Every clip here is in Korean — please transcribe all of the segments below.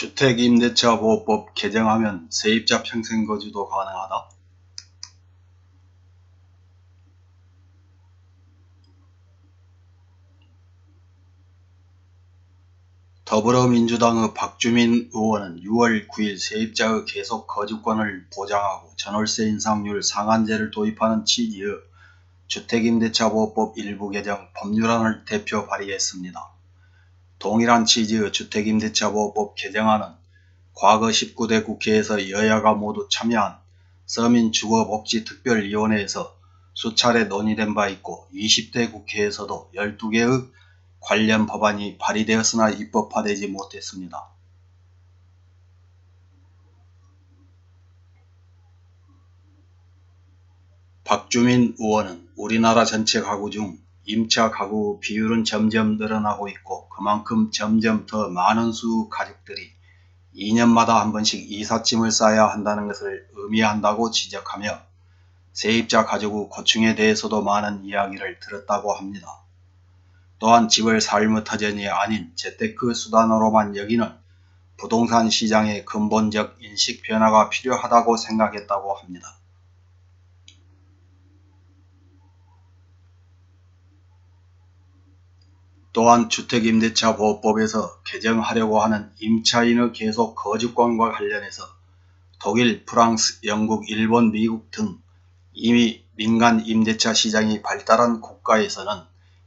주택임대차보호법 개정하면 세입자 평생거주도 가능하다? 더불어민주당의 박주민 의원은 6월 9일 세입자의 계속 거주권을 보장하고 전월세 인상률 상한제를 도입하는 취지의 주택임대차보호법 일부 개정 법률안을 대표 발의했습니다. 동일한 취지의 주택임대차보호법 개정안은 과거 19대 국회에서 여야가 모두 참여한 서민주거복지특별위원회에서 수차례 논의된 바 있고 20대 국회에서도 12개의 관련 법안이 발의되었으나 입법화되지 못했습니다. 박주민 의원은 우리나라 전체 가구 중 임차 가구 비율은 점점 늘어나고 있고 그만큼 점점 더 많은 수 가족들이 2년마다 한 번씩 이삿짐을 싸야 한다는 것을 의미한다고 지적하며 세입자 가족의 고충에 대해서도 많은 이야기를 들었다고 합니다. 또한 집을 삶의 터전이 아닌 재테크 수단으로만 여기는 부동산 시장의 근본적 인식 변화가 필요하다고 생각했다고 합니다. 또한 주택임대차 보호법에서 개정하려고 하는 임차인의 계속 거주권과 관련해서 독일, 프랑스, 영국, 일본, 미국 등 이미 민간 임대차 시장이 발달한 국가에서는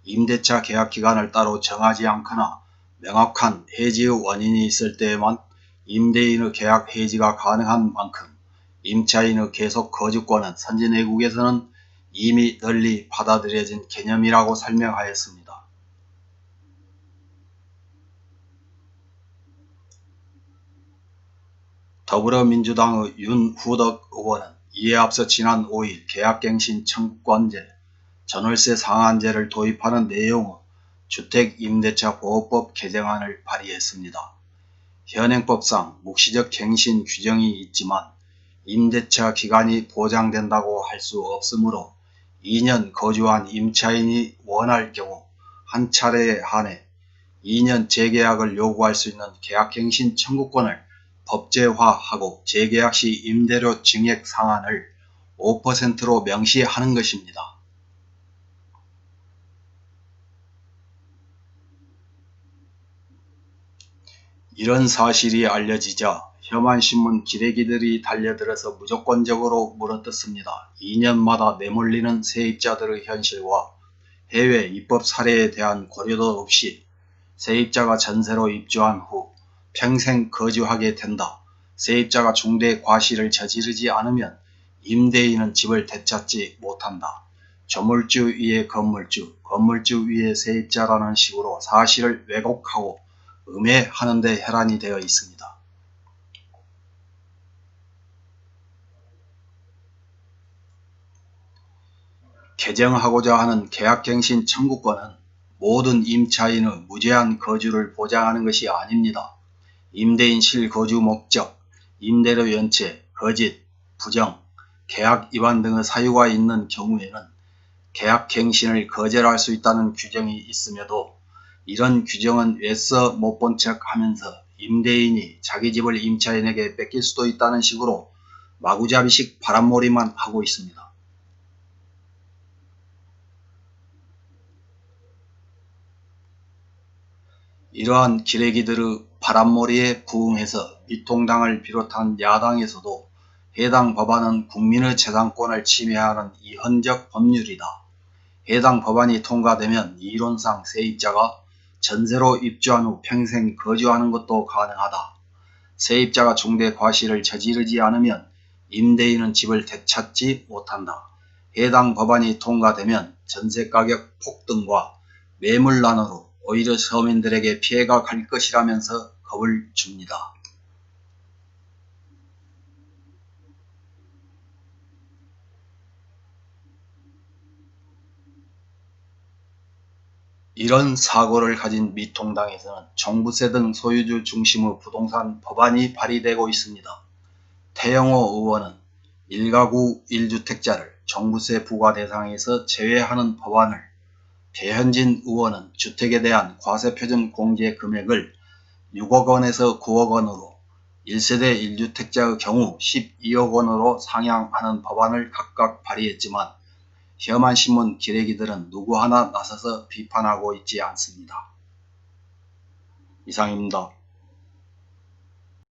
임대차 계약 기간을 따로 정하지 않거나 명확한 해지의 원인이 있을 때에만 임대인의 계약 해지가 가능한 만큼 임차인의 계속 거주권은 선진외국에서는 이미 널리 받아들여진 개념이라고 설명하였습니다. 더불어민주당의 윤후덕 의원은 이에 앞서 지난 5일 계약갱신 청구권제, 전월세 상한제를 도입하는 내용의 주택임대차 보호법 개정안을 발의했습니다. 현행법상 묵시적 갱신 규정이 있지만 임대차 기간이 보장된다고 할 수 없으므로 2년 거주한 임차인이 원할 경우 한 차례에 한해 2년 재계약을 요구할 수 있는 계약갱신 청구권을 법제화하고 재계약 시 임대료 증액 상한을 5%로 명시하는 것입니다. 이런 사실이 알려지자 혐한신문 기레기들이 달려들어서 무조건적으로 물어뜯습니다. 2년마다 내몰리는 세입자들의 현실과 해외 입법 사례에 대한 고려도 없이 세입자가 전세로 입주한 후 평생 거주하게 된다. 세입자가 중대 과실을 저지르지 않으면 임대인은 집을 되찾지 못한다. 조물주 위에 건물주, 건물주 위에 세입자라는 식으로 사실을 왜곡하고 음해하는 데 혈안이 되어 있습니다. 개정하고자 하는 계약갱신 청구권은 모든 임차인의 무제한 거주를 보장하는 것이 아닙니다. 임대인 실거주 목적, 임대료 연체, 거짓, 부정, 계약 위반 등의 사유가 있는 경우에는 계약 갱신을 거절할 수 있다는 규정이 있음에도 이런 규정은 애써 못 본 척 하면서 임대인이 자기 집을 임차인에게 뺏길 수도 있다는 식으로 마구잡이식 바람몰이만 하고 있습니다. 이러한 기레기들의 바람몰이에 부응해서 미통당을 비롯한 야당에서도 해당 법안은 국민의 재산권을 침해하는 이헌적 법률이다. 해당 법안이 통과되면 이론상 세입자가 전세로 입주한 후 평생 거주하는 것도 가능하다. 세입자가 중대 과실을 저지르지 않으면 임대인은 집을 되찾지 못한다. 해당 법안이 통과되면 전세 가격 폭등과 매물난으로 오히려 서민들에게 피해가 갈 것이라면서 겁을 줍니다. 이런 사고를 가진 미통당에서는 종부세 등 소유주 중심의 부동산 법안이 발의되고 있습니다. 태영호 의원은 1가구 1주택자를 종부세 부과 대상에서 제외하는 법안을 배현진 의원은 주택에 대한 과세표준 공제 금액을 6억 원에서 9억 원으로 1세대 1주택자의 경우 12억 원으로 상향하는 법안을 각각 발의했지만 혐한 신문 기레기들은 누구 하나 나서서 비판하고 있지 않습니다. 이상입니다.